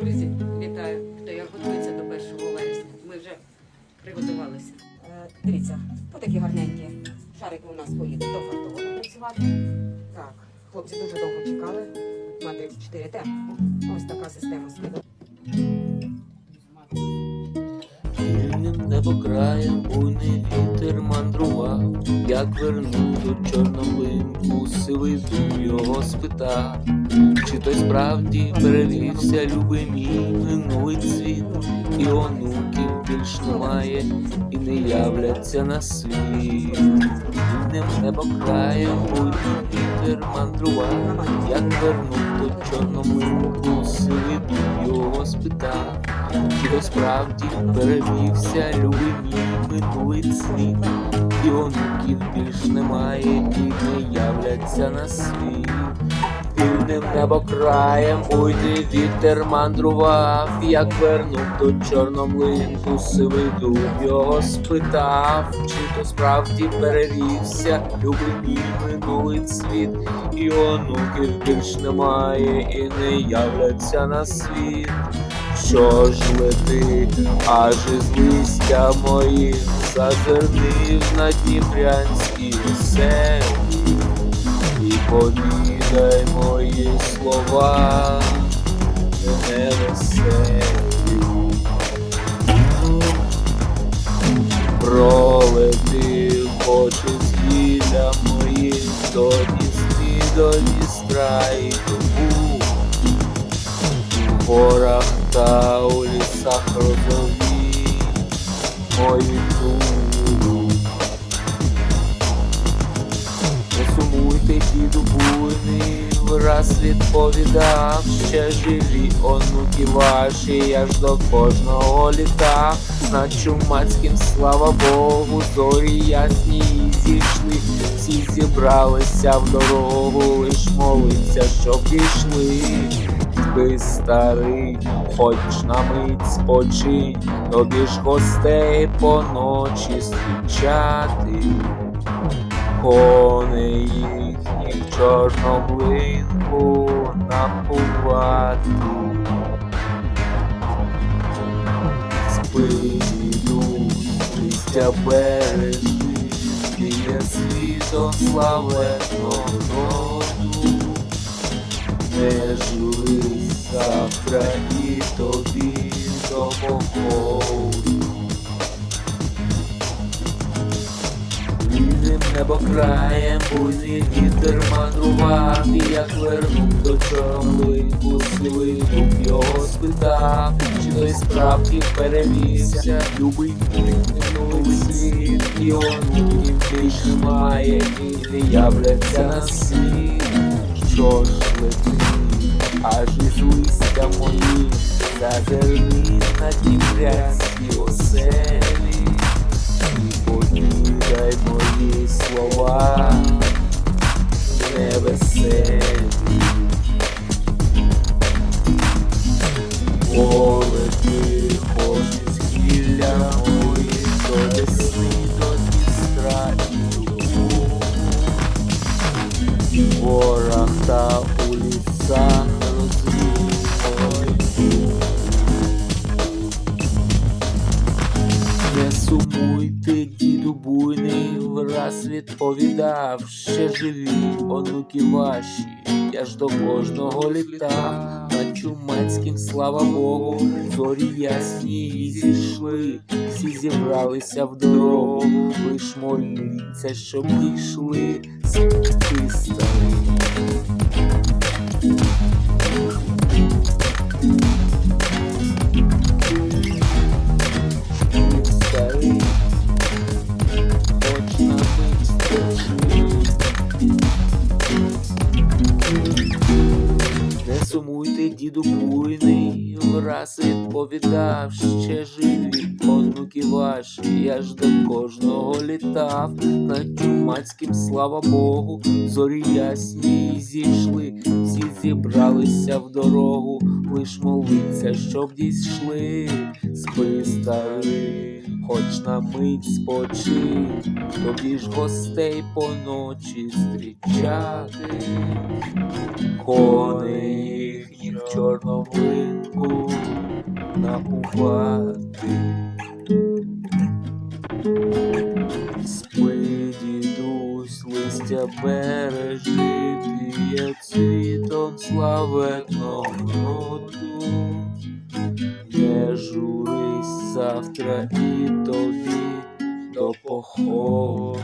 Друзі, вітаю, хто як готується до 1 вересня. Ми вже приготувалися. Е, дивіться, отакі гарненькі шарики у нас поїде до фартового працювати. Так, хлопці дуже довго чекали. На 34 т Ось така система Вільним небокраєм буйний вітер мандрував, як вернув до чорнолинку сивий дуб його спитав, чи той справді перевівся любий мій минулий цвіт, і онуків більш немає, і не являться на світ. Вільним небокраєм буйний вітер мандрував, як вернув до чорнолинку сивий дуб його спитав. То справді перевівся любий мій минулий світ, і онуків більш немає, і не являться на світ. Вільним небокраєм уйди вітер мандрував, як вернув до чорномлинку сивий дуб його спитав, чи то справді перевівся. Любий мій минулий світ, і онуків більш немає, і не являться на світ. Що ж лети, аж із листя моїх зазирнив на дніпрянські оселі, і повідай мої слова невеселі. Пролети хоч із гілля моїх до Дністрі, до Дністра і Дубу в горах та у лісах розові мої тури. Діду буйний, враз відповідав, ще живі онуки ваші, я ж до кожного літа. На чумацьким, слава Богу, зорі ясні зійшли, всі зібралися в дорогу, лиш молиться, щоб дійшли. Ти старий, хоч на мить спочинь, тобі ж гостей по ночі зустрічати, коней їхніх чорноблинку напувати. Спину листя бережи, біля світом славетного роду. Не журись завтра і тобі допомогу. Вільним небокраєм буйний вітер мандрував, і як вернув до чорнолинку сивий дуб його спитав, чи той справді перевівся, любий минулий світ, і онуків більш немає, і не являться на світ. Що ж лети, аж із листя моїх зазирни на дніпрянські оселі, слова невеселі. Полети, хоч із гілля мої, до весни, до Дністра і Дубу. В горах та у лісах розрізані. Не сумуйте, діду буйний, враз відповідав, ще живі онуки ваші, я ж до кожного літав, на чумацьким, слава Богу, зорі ясні зійшли, всі зібралися в дорогу, лиш моліться, щоб йшли з старий. Враз відповідав, ще живі онуки ваші, я ж до кожного літав, на чумацьким, слава Богу, зорі ясні зійшли, всі зібралися в дорогу, лиш молиться, щоб дійшли, спи старий, хоч на мить спочинь, тобі ж гостей по ночі зустрічати. Коней напувати. Спи, дідусь, листя бережи, ти є цвітом славетного роду. Не журись завтра і тобі до походу.